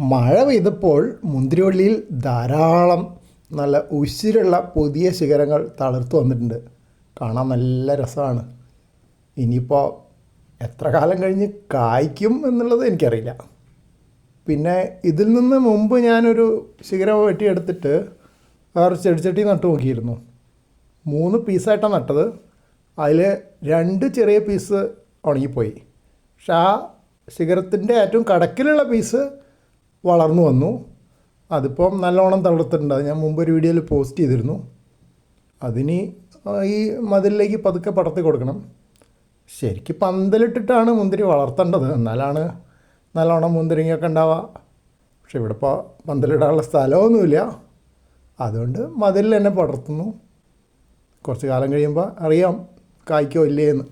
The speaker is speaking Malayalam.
മഴ പെയ്തപ്പോൾ മുന്തിരിവള്ളിയിൽ ധാരാളം നല്ല ഉശിരുള്ള പുതിയ ശിഖരങ്ങൾ തളിർത്ത് വന്നിട്ടുണ്ട്. കാണാൻ നല്ല രസമാണ്. ഇനിയിപ്പോൾ എത്ര കാലം കഴിഞ്ഞ് കായ്ക്കും എന്നുള്ളത് എനിക്കറിയില്ല. പിന്നെ ഇതിൽ നിന്ന് മുമ്പ് ഞാനൊരു ശിഖരം വെട്ടിയെടുത്തിട്ട് വേറെ ചെടിച്ചട്ടി നട്ടു നോക്കിയിരുന്നു. മൂന്ന് പീസായിട്ടാണ് നട്ടത്. അതിൽ രണ്ട് ചെറിയ പീസ് ഉണങ്ങിപ്പോയി. പക്ഷെ ആ ശിഖരത്തിന്റെ ഏറ്റവും കടക്കിലുള്ള പീസ് വളർന്നു വന്നു. അതിപ്പം നല്ലോണം തളർത്തിട്ടുണ്ട്. അത് ഞാൻ മുമ്പ് ഒരു വീഡിയോയിൽ പോസ്റ്റ് ചെയ്തിരുന്നു. അതിന് ഈ മതിലിലേക്ക് പതുക്കെ പടർത്തി കൊടുക്കണം. ശരിക്കും പന്തലിട്ടിട്ടാണ് മുന്തിരി വളർത്തേണ്ടത്. എന്നാലാണ് നല്ലോണം മുന്തിരിങ്ങയൊക്കെ ഉണ്ടാവുക. പക്ഷെ ഇവിടെ ഇപ്പോൾ പന്തലിടാനുള്ള സ്ഥലമൊന്നുമില്ല. അതുകൊണ്ട് മതിലിൽ തന്നെ പടർത്തുന്നു. കുറച്ച് കാലം കഴിയുമ്പോൾ അറിയാം കായ്ക്കോ ഇല്ലേ എന്ന്.